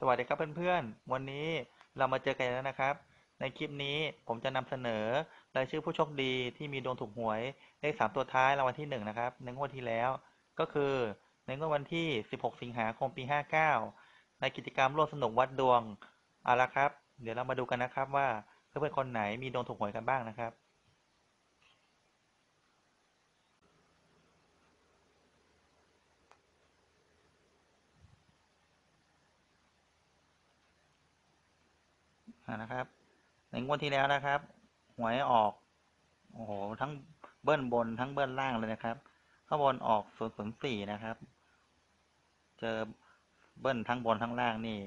สวัสดีครับเพื่อนๆ วันนี้เรามาเจอกันแล้วนะครับ ในคลิปนี้ผมจะนำเสนอรายชื่อผู้โชคดีที่มีดวงถูกหวยเลขสามตัวท้ายรางวัลที่หนึ่งนะครับ ในงวดที่แล้ว ก็คือในงวดวันที่ 16 สิงหาคมปี 59 ในกิจกรรมร่วมสนุกวัดดวง เอาละครับ เดี๋ยวเรามาดูกันนะครับว่าเพื่อนๆคนไหนมีดวงถูกหวยกันบ้างนะครับ นะครับ ในงวดที่แล้วนะครับ หวยออกโอ้โหทั้งเบิ้ลบนทั้งเบิ้ลล่างเลยนะครับ ข้างบนออกศูนย์ศูนย์สี่นะครับ เจอเบิ้ลทั้งบนทั้งล่างนี่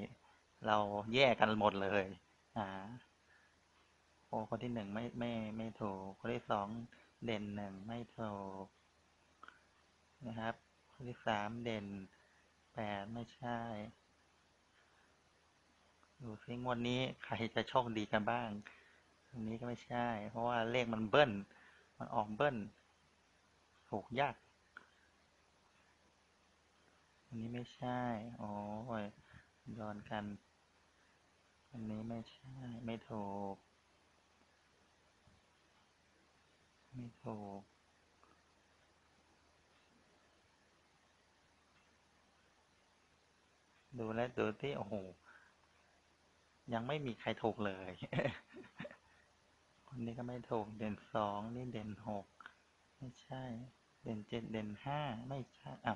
เราแยกกันหมดเลยอ่าโอ้คนที่หนึ่งไม่ไม่ไม่ถูกคนที่สองเด่นหนึ่งไม่ถูกนะครับ คนที่สามเด่นแปดไม่ใช่ ดูซิงวดนี้ใครจะโชคดีกันบ้าง อันนี้ก็ไม่ใช่ เพราะว่าเลขมันเบิ้ล มันออกเบิ้ล ถูกยาก อันนี้ไม่ใช่ โอ้ยย้อนกัน อันนี้ไม่ใช่ ไม่ถูก ไม่ถูกดูแลวดูที่โอ้โห ยังไม่มีใครถูกเลย คนนี้ก็ไม่ถูก เด่นสองนี่เด่นหก ไม่ใช่ เด่นเจ็ด เด่นห้า ไม่ใช่อะ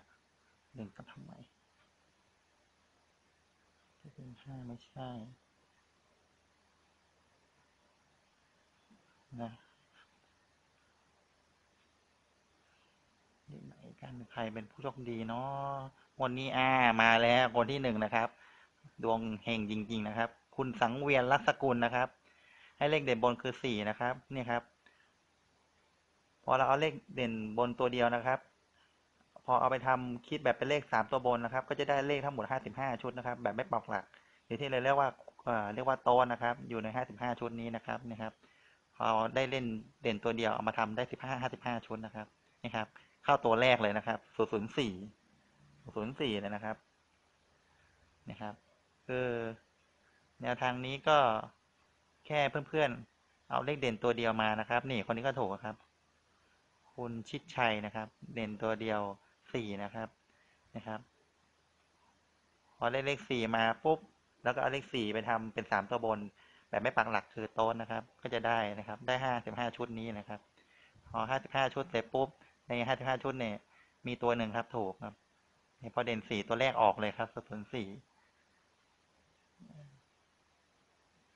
เด่นกับทำไมเด่นห้าไม่ใช่ นะนี่ไหนกันใครเป็นผู้โชคดีเนาะวันนี้อ่ามาแล้วคนที่หนึ่งนะครับ ดวงเฮงจริง ๆ นะครับ คุณสังเวียนลักษกุลนะครับ ให้เลขเด่นบนคือสี่นะครับ นี่ครับ พอเราเอาเลขเด่นบนตัวเดียวนะครับ พอเอาไปทำคิดแบบเป็นเลขสามตัวบนนะครับ ก็จะได้เลขทั้งหมดห้าสิบห้าชุดนะครับ แบบไม่ปักหลักหรือที่เราเรียกว่าเอ่อเรียกว่าโต้นนะครับ อยู่ในห้าสิบห้าชุดนี้นะครับนี่ครับพอได้เล่นเด่นตัวเดียวเอามาทำได้สิบห้าห้าสิบห้าชุดนะครับนี่ครับ เข้าตัวแรกเลยนะครับศูนย์ศูนย์สี่ศูนย์สี่เลยนะครับนะครับคือ แนวทางนี้ก็แค่เพื่อนๆ เอาเลขเด่นตัวเดียวมานะครับ นี่คนนี้ก็ถูกครับ คุณชิดชัยนะครับ เด่นตัวเดียวสี่นะครับนะครับ พอได้เลขสี่มาปุ๊บแล้วก็เอาเลขสี่ไปทำเป็นสามตัวบน แบบไม่ปักหลักคือโต้นนะครับ ก็จะได้นะครับ ได้ห้าสิบห้าชุดนี้นะครับ พอห้าสิบห้าชุดเสร็จปุ๊บในห้าสิบห้าชุดเนี่ยมีตัวหนึ่งครับถูกครับนี่พอเด่นสี่ตัวแรกออกเลยครับศูนย์สี่อ่า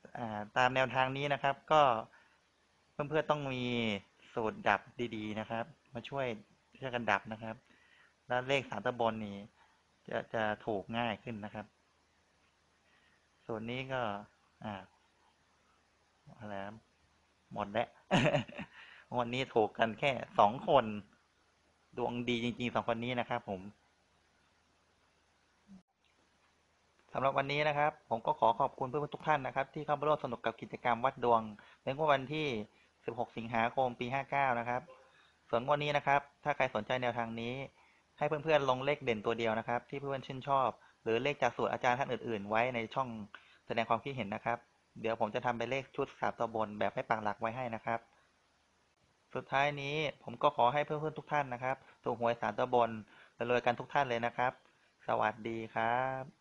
ตามแนวทางนี้นะครับ ก็เพื่อนๆต้องมีสูตรดับดีๆนะครับ มาช่วยช่วยกันดับนะครับ แล้วเลขสามตัวบนนี่จะจะถูกง่ายขึ้นนะครับ ส่วนนี้ก็อ่าอะไรหมดแล้ววันนี้ถูกกันแค่สองคน ดวงดีจริงๆสองคนนี้นะครับผม สำหรับวันนี้นะครับ ผมก็ขอขอบคุณเพื่อนๆทุกท่านนะครับ ที่เข้ามาร่วมสนุกกับกิจกรรมวัดดวงในวันที่ 16 สิงหาคมปี 59 นะครับ ส่วนวดนี้นะครับ ถ้าใครสนใจแนวทางนี้ ให้เพื่อนๆลงเลขเด่นตัวเดียวนะครับ ที่เพื่อนๆชื่นชอบ หรือเลขจากสูตรอาจารย์ท่านอื่น ๆ ไว้ในช่องแสดงความคิดเห็นนะครับ เดี๋ยวผมจะทำเป็นเลขชุดสามตัวบนแบบไม่ปักหลักไว้ให้นะครับ สุดท้ายนี้ผมก็ขอให้เพื่อนๆทุกท่านนะครับถูกหวยสามตัวบนรวยกันทุกท่านเลยนะครับ สวัสดีครับ